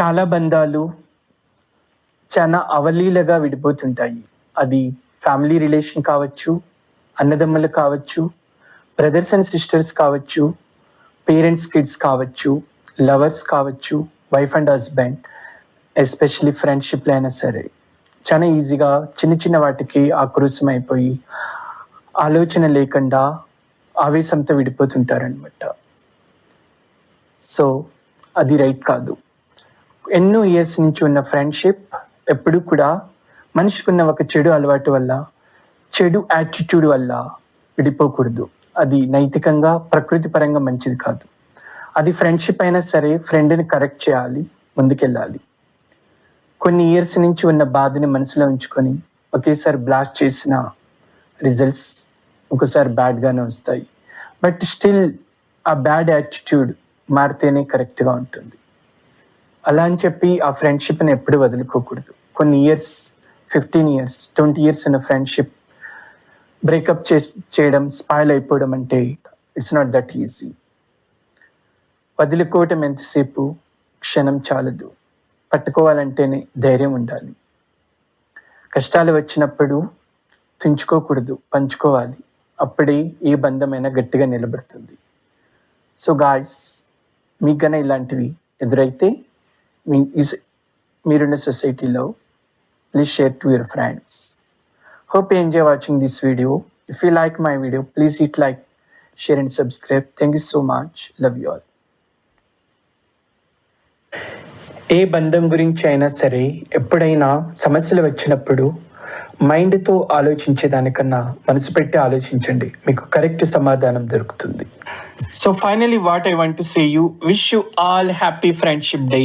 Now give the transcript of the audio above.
చాలా బంధాలు చాలా అవలీలగా విడిపోతుంటాయి. అది ఫ్యామిలీ రిలేషన్ కావచ్చు అన్నదమ్ములు కావచ్చు బ్రదర్స్ అండ్ సిస్టర్స్ కావచ్చు పేరెంట్స్ కిడ్స్ కావచ్చు లవర్స్ కావచ్చు వైఫ్ అండ్ హస్బెండ్ ఎస్పెషలీ ఫ్రెండ్షిప్లో అయినా సరే. చాలా ఈజీగా చిన్న చిన్న వాటికి ఆక్రోశం అయిపోయి ఆలోచన లేకుండా ఆవేశంతో విడిపోతుంటారనమాట సో అది రైట్ కాదు. ఎన్నో ఇయర్స్ నుంచి ఉన్న ఫ్రెండ్షిప్ ఎప్పుడు కూడా మనిషికి ఉన్న ఒక చెడు అలవాటు వల్ల చెడు యాటిట్యూడ్ వల్ల విడిపోకూడదు. అది నైతికంగా ప్రకృతి పరంగా మంచిది కాదు. అది ఫ్రెండ్షిప్ అయినా సరే ఫ్రెండ్ని కరెక్ట్ చేయాలి ముందుకెళ్ళాలి. కొన్ని ఇయర్స్ నుంచి ఉన్న బాధని మనసులో ఉంచుకొని ఒకేసారి బ్లాస్ట్ చేసిన రిజల్ట్స్ ఒకసారి బ్యాడ్గానే వస్తాయి. బట్ స్టిల్ ఆ బ్యాడ్ యాటిట్యూడ్ మారితేనే కరెక్ట్గా ఉంటుంది. అలా అని చెప్పి ఆ ఫ్రెండ్షిప్ని ఎప్పుడు వదులుకోకూడదు. కొన్ని years fifteen years twenty years ఉన్న ఫ్రెండ్షిప్ బ్రేకప్ చే చేయడం స్పాయిల్ అయిపోవడం అంటే ఇట్స్ నాట్ దట్ ఈజీ వదులుకోవటం ఎంతసేపు? క్షణం చాలదు. పట్టుకోవాలంటేనే ధైర్యం ఉండాలి. కష్టాలు వచ్చినప్పుడు తుంచుకోకూడదు పంచుకోవాలి. అప్పుడే ఏ బంధమైనా గట్టిగా నిలబడుతుంది. సో గాయస్ మీకు ఇలాంటివి ఎదురైతే మీ ఈ- మీరున్న సొసైటీలో please share to your friends hope you enjoy watching this video if you like my video please hit like share and subscribe thank you so much love you all ఏ బంధం గురించి అయినా సరే ఎప్పుడైనా సమస్యలు వచ్చినప్పుడు మైండ్తో ఆలోచించేదానికన్నా మనసు పెట్టి ఆలోచించండి. మీకు కరెక్ట్ సమాధానం దొరుకుతుంది. So finally what I want to say you wish you all happy friendship day